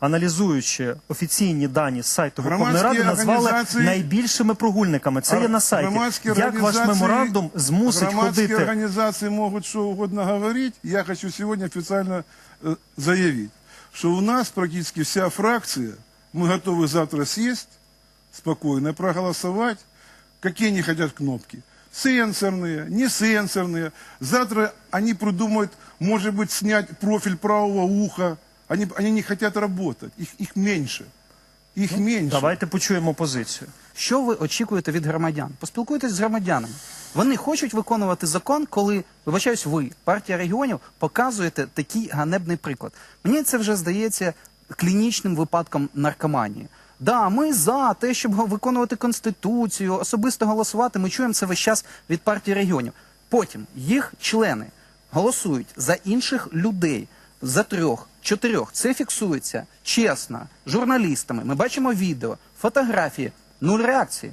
аналізуючи офіційні дані з сайту Верховної Громадські Ради, назвали організації- найбільшими прогульниками. Це є на сайті. Громадські Як ваш організації- меморандум змусить громадские ходити? организации могут что угодно говорить. Я хочу сегодня официально э, заявить, что у нас практически вся фракция, мы готовы завтра сесть спокойно и проголосовать, какие они хотят кнопки. Сенсорные, не сенсорные. Завтра они придумают, может быть, снять профиль правого уха. Они, они не хотят работать. Их, их меньше. Их меньше. Давайте почуємо позицію. Що ви очікуєте від громадян? Поспілкуйтесь з громадянами. Вони хочуть виконувати закон, коли, вибачаюсь, ви, партія регіонів, показуєте такий ганебний приклад. Мені це вже здається клінічним випадком наркоманії. Да, ми за те, щоб виконувати конституцію, особисто голосувати. Ми чуємо це весь час від партії регіонів. Потім їх члени голосують за інших людей, за трьох, чотирьох. Це фіксується чесно, журналістами. Ми бачимо відео, фотографії, нуль реакції.